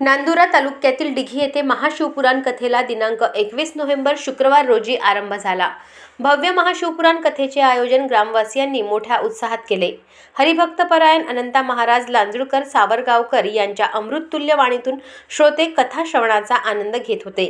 नांदुरा तालुक्यातील डिघी येथे महाशिवपुराण कथेला दिनांक एकवीस नोव्हेंबर शुक्रवार रोजी आरंभ झाला. भव्य महाशिवपुराण कथेचे आयोजन ग्रामवासियांनी मोठ्या उत्साहात केले. हरिभक्तपरायण अनंता महाराज लांजूळकर सावरगावकर यांच्या अमृततुल्य वाणीतून श्रोते कथा श्रवणाचा आनंद घेत होते.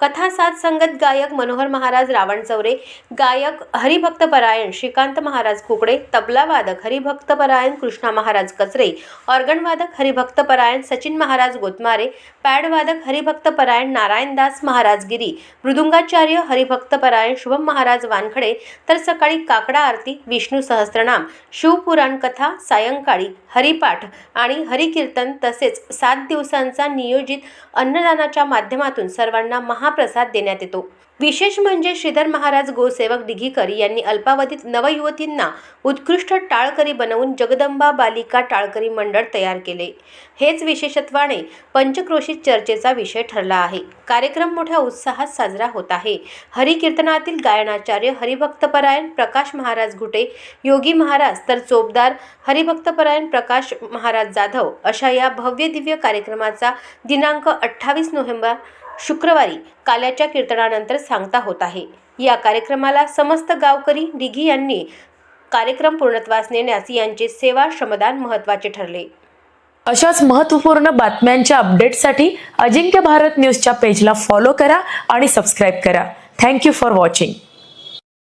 कथा साथ संगत गायक मनोहर महाराज रावण चौरे गायक हरिभक्तपरायण श्रीकांत महाराज कुकडे तबलावादक हरिभक्तपरायण कृष्णा महाराज कचरे ऑर्गनवादक हरिभक्तपरायण सचिन महाराज गोतमारे पॅडवादक हरिभक्तपरायण नारायणदास महाराज गिरी मृदुंगाचार्य हरिभक्तपरायण शुभम महाराज वानखडे. तर सकाळी काकडा आरती विष्णू सहस्त्रनाम शिवपुराण कथा सायंकाळी हरिपाठ आणि हरिकीर्तन तसेच सात दिवसांचा नियोजित अन्नदानाच्या माध्यमातून सर्वांना महाप्रसाद देण्यात येतो. विशेष म्हणजे श्रीधर महाराज गोसेवक दिघीकर यांनी अल्पावधीत नवयुवतींना उत्कृष्ट टाळकरी बनवून जगदंबा बालिका टाळकरी मंडळ तयार केले. हेच विशेषत्वाने पंचक्रोशीत चर्चेचा विषय ठरला आहे. कार्यक्रम मोठ्या उत्साहात साजरा होत आहे. हरिकीर्तनातील गायनाचार्य हरिभक्तपरायण प्रकाश महाराज घुटे योगी महाराज तर चोपदार हरिभक्तपरायण प्रकाश महाराज जाधव अशा या भव्य दिव्य कार्यक्रमाचा दिनांक अठ्ठावीस नोव्हेंबर शुक्रवारी काल्याच्या कीर्तनानंतर सांगता होत आहे. या कार्यक्रमाला समस्त गावकरी दिघी यांनी कार्यक्रम पूर्णत्वास नेण्यास यांचे सेवा श्रमदान महत्त्वाचे ठरले. अशाच महत्त्वपूर्ण बातम्यांच्या अपडेटसाठी अजिंक्य भारत न्यूजच्या पेजला फॉलो करा आणि सबस्क्राईब करा. Thank you for watching.